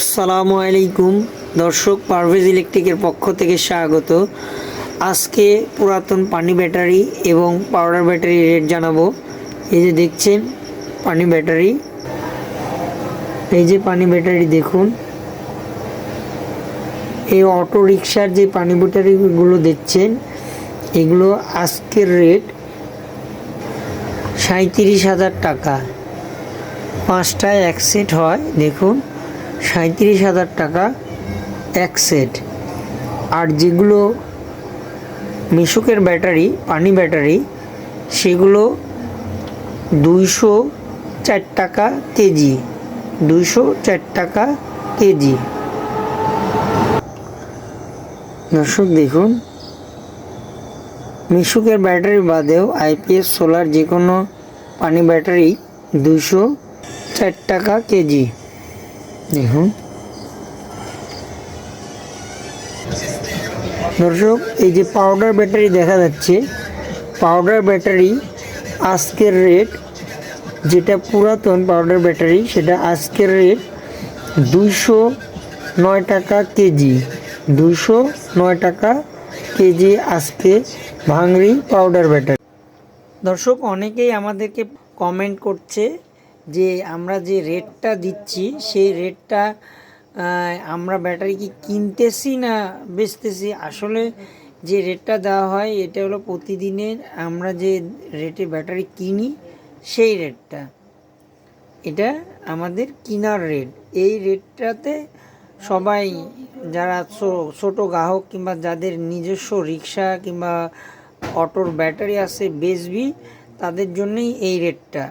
আসসালামু আলাইকুম। দর্শক পারভেজ ইলেকট্রিকের পক্ষ থেকে স্বাগত। আজকে পুরাতন পানি ব্যাটারি এবং পাউডার ব্যাটারি রেট জানাব। এই যে দেখছেন, পানি ব্যাটারি। এই যে পানি ব্যাটারি দেখুন। এই অটো রিক্সার যে পানি ব্যাটারিগুলো দেখছেন, এগুলো আজকের রেট সাঁত্রিশ হাজার টাকা। পাঁচটায় এক সেট হয়, দেখুন। সাঁত্রিশ হাজার টাকা এক সেট। আর যেগুলো মিশুকের ব্যাটারি, পানি ব্যাটারি, সেগুলো দুইশো চার টাকা কেজি, দুইশো চার টাকা কেজি। দর্শক, দেখুন, মিশুকের ব্যাটারি বাদেও আইপিএস, সোলার যে কোনো পানি ব্যাটারি দুশো চার টাকা কেজি। দেখুন দর্শক, এই যে পাউডার ব্যাটারি দেখা যাচ্ছে পাউডার ব্যাটারি আজকের রেট যেটা পুরাতন পাউডার ব্যাটারি সেটা আজকের রেট দুইশো নয় টাকা কেজি, দুইশো নয় টাকা কেজি আজকে ভাঙড়ি পাউডার ব্যাটারি দর্শক, অনেকেই আমাদেরকে কমেন্ট করছে যে আমরা যে রেটটা দিচ্ছি, সেই রেটটা আমরা ব্যাটারি কি কিনতেছি না বেচতেছি? আসলে যে রেটটা দেওয়া হয়, এটা হলো প্রতিদিনের আমরা যে রেটে ব্যাটারি কিনি, সেই রেটটা এটা আমাদের কিনার রেট এই রেটটাতে সবাই যারা ছোট গ্রাহক কিংবা যাদের নিজস্ব রিক্সা কিংবা অটোর ব্যাটারি আছে বেচবি, তাদের জন্যই এই রেটটা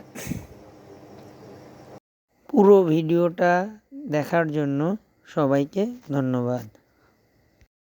পুরো ভিডিওটা দেখার জন্য সবাইকে ধন্যবাদ।